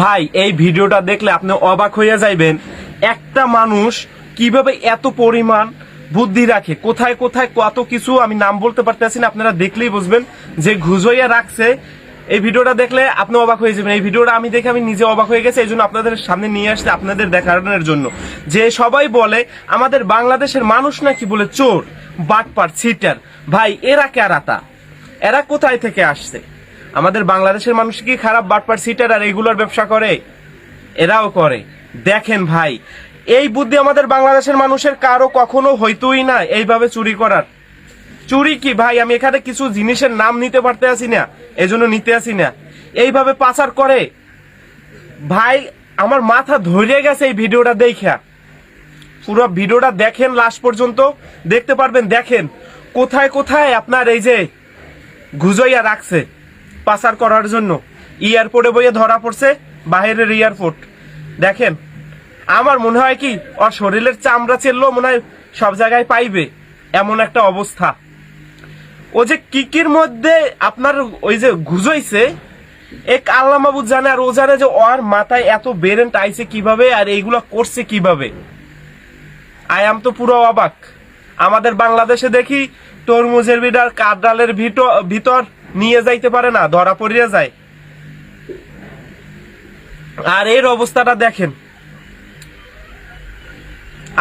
ভাই, এই ভিডিওটা দেখলে আপনি অবাক হইয়া যাইবেন। একটা মানুষ কীভাবে এত পরিমাণ বুদ্ধি রাখে? কোথায় কোথায় কত কিছু আমি নাম বলতে পারতেছি না, আপনারা দেখলেই বুঝবেন। যে ঘুজইয়া রাখছে, এই ভিডিওটা দেখলে আপনি অবাক হয়ে যাবেন। এই ভিডিওটা আমি দেখে আমি নিজে অবাক হয়ে গেছি, এই জন্য আপনাদের সামনে নিয়ে আসতে আপনাদের দেখানোর জন্য। যে সবাই বলে, আমাদের বাংলাদেশের মানুষ নাকি? বলে, চোর, বাটপার, ছিটার। ভাই, এরা কেরাতা এরা কোথায় থেকে আসছে? আমাদের বাংলাদেশের মানুষ কি খারাপ বাটপার সিটার আর এগুলোর ব্যবসা করে? এরাও করে। দেখেন ভাই, এই বুদ্ধি আমাদের বাংলাদেশের মানুষের কারও কখনো হইতোই না এইভাবে চুরি করার। চুরি কি ভাই? আমি এখানে কিছু জিনিসের নাম নিতে পারতে আসি না, এজন্য নিতে আসি না। এইভাবে পাচার করে। ভাই, আমার মাথা ধরে গেছে এই ভিডিওটা দেখা পুরো ভিডিওটা দেখেন লাস্ট পর্যন্ত। দেখতে পারবেন, দেখেন। কোথায় কোথায় আপনার এই যে, ঘুজইয়া রাখছে। পাচার করার জন্য। এয়ারপোর্টে বইয়ে ধরা পড়ছে বাইরের এয়ারপোর্ট। দেখেন, আমার মনে হয় কি, ওর শরীরের চামড়া চেললো মনে হয় সব জায়গায় পাইবে, এমন একটা অবস্থা। ও যে কিকির মধ্যে আপনার ওই যে ঘুজইছে এক আল্লাহ মাবুদ জানে আর ও জানে যে ওর মাথায় এত বেরেন্ট আইছে কীভাবে আর এইগুলো করছে কীভাবে। আয়াম তো পুরো অবাক। আমাদের বাংলাদেশে দেখি তরমুজের বিডার কাদরালের ভিটো- ভিতর নিয়ে যাইতে পারে না, ধরা পড়িয়া যায়। আর এর অবস্থাটা দেখেন।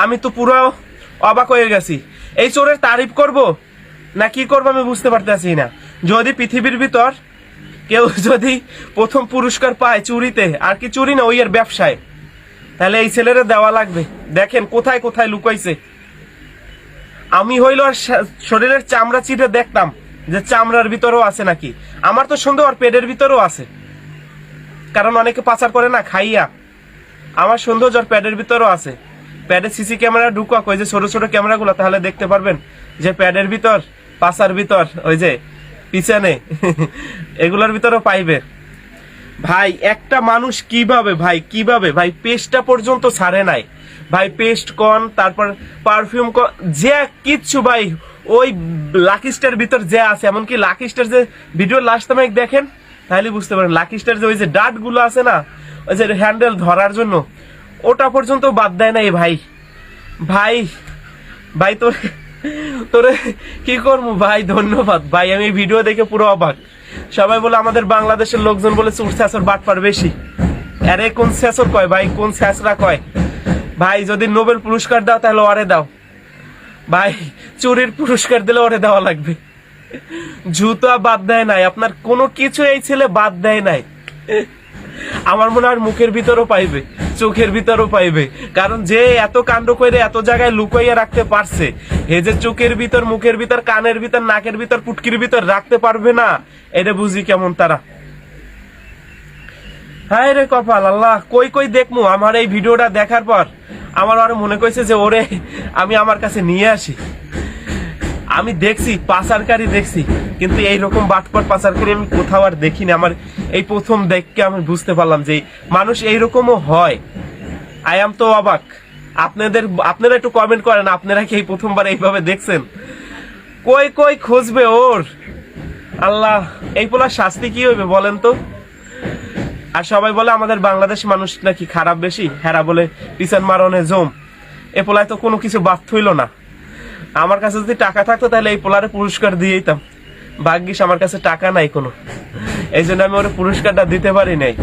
আমি তো পুরো অবাক হয়ে গেছি। এই চোরের তারিফ করব না কি করব আমি বুঝতে পারতেছি না। যদি পৃথিবীর ভিতর কেউ যদি প্রথম পুরস্কার পায় চুরিতে, আর কি চুরি না, ওই এর ব্যবসায়, তাহলে এই ছেলেরা দেওয়া লাগবে। দেখেন কোথায় কোথায় লুকাইছে। আমি হইল আর শরীরের চামড়া চিটে দেখতাম। যে চামড়ার ভিতরেও আছে নাকি? আমার তো সন্দেহ, আর পেটের ভিতরেও আছে। কারণ অনেকে পাচার করে না, খাইয়া। আমার সন্দেহ জ্বর প্যাডের ভিতরেও আছে। প্যাডে সিসি ক্যামেরা ঢুকা ওই যে ছোট ছোট ক্যামেরাগুলো, তাহলে দেখতে পারবেন যে প্যাডের ভিতর, পাচার ভিতর, ওই যে পিছনে, এগুলোর ভিতরেও পাইবে। ভাই, একটা মানুষ কীভাবে, ভাই কীভাবে? ভাই, পেস্টটা পর্যন্ত ছাড়ে নাই। ভাই, পেস্ট কন, তারপর পারফিউম কন, যে কিচ্ছু, ভাই ওই লাকি স্টার ভিতর যে আছে, এমনকি লাকি স্টার যে ভিডিও লাস্ট টাইম দেখেন, তাহলে বুঝতে পারেন লাকি স্টার যে ওই যে ডাটগুলো আছে না, ওই যে হ্যান্ডেল ধরার জন্য, ওটা পর্যন্ত বাদ দেয় নাই ভাই। ভাই ভাই তোর, তোরে কি করব ভাই? ধন্যবাদ। ভাই, আমি ভিডিও দেখে পুরো অবাক। সবাই বলে আমাদের বাংলাদেশের লোকজন বলে চুর স্যাসর বাটপার বেশি। আরে কোন স্যাসর কয় ভাই? কোন স্যাসরা কয়? ভাই, যদি নোবেল পুরস্কার দাও তাহলে ওরে দাও। ভাই, চুরির পুরস্কার দিলে ওরে দেওয়া লাগবে। জুতা বাদ দেয় নাই, আপনার কোনো কিছু এই ছেলে বাদ দেয় নাই। আমার মনে হয় মুখের ভিতরও পাইবে, চোখের ভিতরও পাইবে। কারণ যে এত কাণ্ড করে এত জায়গায় লুকাইয়া রাখতে পারছে, হে যে চোখের ভিতর, মুখের ভিতর, কানের ভিতর, নাকের ভিতর, পুটকির ভিতর রাখতে পারবে না, এটা বুঝি কেমন তারা। হায় রে কপাল, আল্লাহ, কই কই দেখমু? আমার এই ভিডিওটা দেখার পর আমার আরও মনে কইছে যে, ওরে, আমি আমার কাছে নিয়ে আসি। আমি দেখছি, পাচারকারী দেখছি, কিন্তু এই এইরকম বাটপাট পাচারকারী আমি কোথাও আর দেখিনি। আমার এই প্রথম দেখকে আমি বুঝতে পারলাম যে, মানুষ এইরকমও হয়। আই এম তো অবাক। আপনাদের, আপনারা একটু কমেন্ট করেন, আপনারা কি এই প্রথমবার এইভাবে দেখছেন? কই কই খুঁজবে ওর? আল্লাহ, এই পোলার শাস্তি কি হইবে বলেন তো? আর সবাই বলে আমাদের বাংলাদেশ মানুষ নাকি খারাপ বেশি? হেরা বলে পিছন মারনে জম। এ পোলায় তো কোনো কিছু বাদ থইল না। আমার কাছে যদি টাকা থাকতো তাহলে এই পোলারে পুরস্কার দিয়ে দিতাম ভাগ্যিস আমার কাছে টাকা নাই কোনো। এই জন্য আমি ওর পুরস্কারটা দিতে পারি নাই।